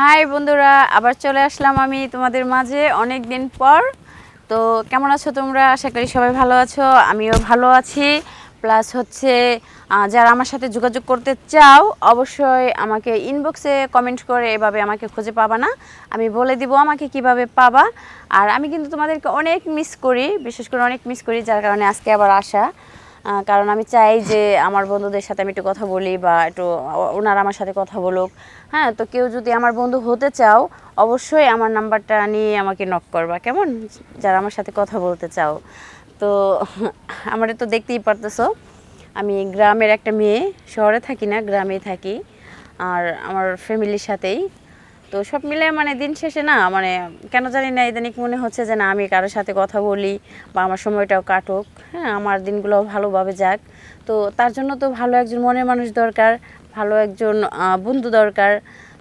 High বন্ধুরা, আবার চলে আসলাম আমি তোমাদের মাঝে অনেক দিন পর। তো কেমন আছো তোমরা? আশা করি সবাই ভালো আছো, আমিও ভালো আছি। প্লাস হচ্ছে যারা আমার সাথে যোগাযোগ করতে চাও, অবশ্যই আমাকে ইনবক্সে কমেন্ট করে এভাবে আমাকে খুঁজে পাবা না। আমি বলে দিব আমাকে কীভাবে পাবা। আর আমি কিন্তু তোমাদেরকে অনেক মিস করি, বিশেষ করে অনেক মিস করি, যার কারণে আজকে আবার আসা। কারণ আমি চাই যে আমার বন্ধুদের সাথে আমি একটু কথা বলি বা একটু, ওনারা আমার সাথে কথা বলুক। হ্যাঁ তো কেউ যদি আমার বন্ধু হতে চাও, অবশ্যই আমার নাম্বারটা নিয়ে আমাকে নক করবা। কেমন? যারা আমার সাথে কথা বলতে চাও। তো আমার তো দেখতেই পারতেছো, আমি গ্রামের একটা মেয়ে, শহরে থাকি না, গ্রামেই থাকি। আর আমার ফ্যামিলির সাথেই তো সব মিলে মানে দিন শেষে না মানে কেন জানি না ইদানিক মনে হচ্ছে যে না, আমি কারোর সাথে কথা বলি বা আমার সময়টাও কাটুক। হ্যাঁ আমার দিনগুলো ভালোভাবে যাক। তো তার জন্য তো ভালো একজন মনের মানুষ দরকার, ভালো একজন বন্ধু দরকার।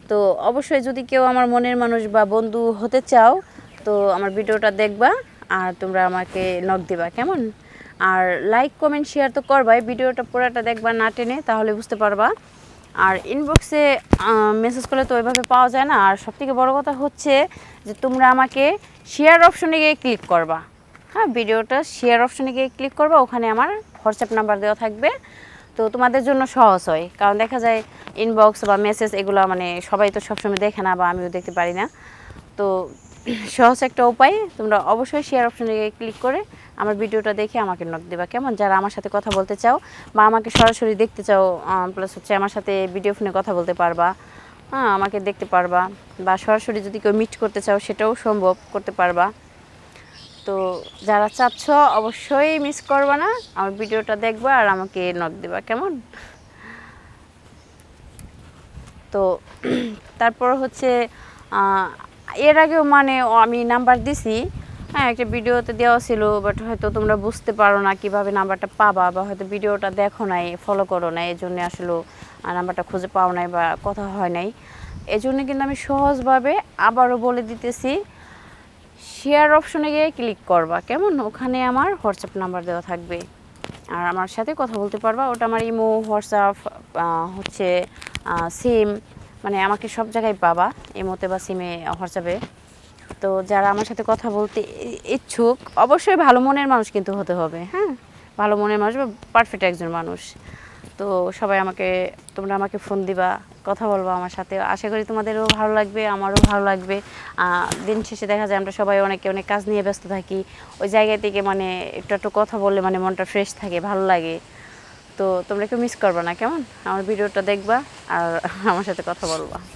তো অবশ্যই যদি কেউ আমার মনের মানুষ বা বন্ধু হতে চাও, তো আমার ভিডিওটা দেখবা আর তোমরা আমাকে নক দিবা, কেমন? আর লাইক কমেন্ট শেয়ার তো করবাই। ভিডিওটা পুরোটা দেখবা না টেনে, তাহলে বুঝতে পারবা। আর ইনবক্সে মেসেজ করলে তো ওইভাবে পাওয়া যায় না। আর সবথেকে বড় কথা হচ্ছে যে, তোমরা আমাকে শেয়ার অপশনে গিয়ে ক্লিক করবা। হ্যাঁ ভিডিওটা শেয়ার অপশনে গিয়ে ক্লিক করবা, ওখানে আমার হোয়াটসঅ্যাপ নাম্বার দেওয়া থাকবে। তো তোমাদের জন্য সহজ হয়, কারণ দেখা যায় ইনবক্স বা মেসেজ এগুলো মানে সবাই তো সবসময় দেখে না বা আমিও দেখতে পারি না। তো সহজ একটা উপায়, তোমরা অবশ্যই শেয়ার অপশনে ক্লিক করে আমার ভিডিওটা দেখে আমাকে নক দেবা। কেমন? যারা আমার সাথে কথা বলতে চাও বা আমাকে সরাসরি দেখতে চাও প্লাস হচ্ছে আমার সাথে ভিডিও ফোনে কথা বলতে পারবা হ্যাঁ আমাকে দেখতে পারবা বা সরাসরি যদি কেউ মিট করতে চাও, সেটাও সম্ভব করতে পারবা। তো যারা চাচ্ছ, অবশ্যই মিস করবা না, আমার ভিডিওটা দেখবা আর আমাকে নক দেবা। কেমন? তো তারপর হচ্ছে এর আগেও মানে আমি নাম্বার দিছি। হ্যাঁ একটা ভিডিওতে দেওয়া ছিল বাট হয়তো তোমরা বুঝতে পারো না কীভাবে নাম্বারটা পাবা বা হয়তো ভিডিওটা দেখো নাই ফলো করো নাই এই জন্য আসলে নাম্বারটা খুঁজে পাও নাই বা কথা হয় নাই। এই জন্য কিন্তু আমি সহজভাবে আবারও বলে দিতেছি শেয়ার অপশনে গিয়ে ক্লিক করবা। কেমন? ওখানে আমার হোয়াটসঅ্যাপ নাম্বার দেওয়া থাকবে। আর আমার সাথে কথা বলতে পারবা, ওটা আমার ইমো হোয়াটসঅ্যাপ হচ্ছে সিম মানে আমাকে সব জায়গায় পাবা ইমোতে বা সিমে হোয়াটসঅ্যাপে তো যারা আমার সাথে কথা বলতে ইচ্ছুক, অবশ্যই ভালো মনের মানুষ কিন্তু হতে হবে হ্যাঁ? ভালো মনের মানুষ বা পারফেক্ট একজন মানুষ। তো সবাই আমাকে, তোমরা আমাকে ফোন দিবা, কথা বলব আমার সাথে। আশা করি তোমাদেরও ভালো লাগবে, আমারও ভালো লাগবে। দিন শেষে দেখা যায় আমরা সবাই অনেকে অনেক কাজ নিয়ে ব্যস্ত থাকি। ওই জায়গা থেকে মানে একটু একটু কথা বললে মানে মনটা ফ্রেশ থাকে, ভালো লাগে। তো তোমরা কেউ মিস করবে না, কেমন? আমার ভিডিওটা দেখবা আর আমার সাথে কথা বলবা।